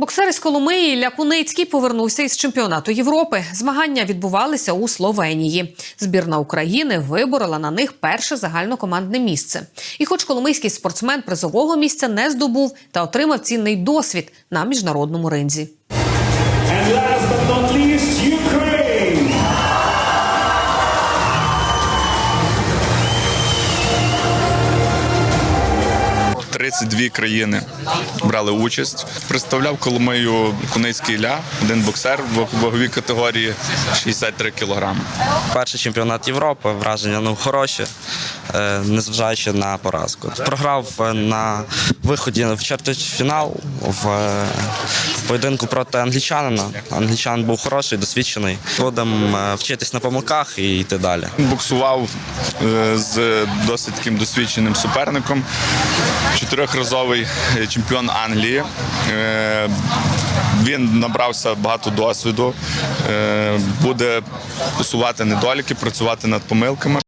Боксер із Коломиї Ілля Куницький повернувся із чемпіонату Європи. Змагання відбувалися у Словенії. Збірна України виборола на них перше загальнокомандне місце. І, хоч коломийський спортсмен призового місця не здобув та отримав цінний досвід на міжнародному ринзі. 32 країни брали участь. Представляв Коломию Куницький Ілля, один боксер в ваговій категорії 63 кілограми. Перший чемпіонат Європи, враження ну хороші, незважаючи на поразку. Програв е, на виході в чвертьфінал в е, поєдинку проти англічанина. Англічанин був хороший, досвідчений. Будемо е, вчитись на помилках і йти далі. Боксував е, з досить таким досвідченим суперником. Чотирьохразовий чемпіон Англії. Е, Він набрався багато досвіду, е, буде усувати недоліки, працювати над помилками.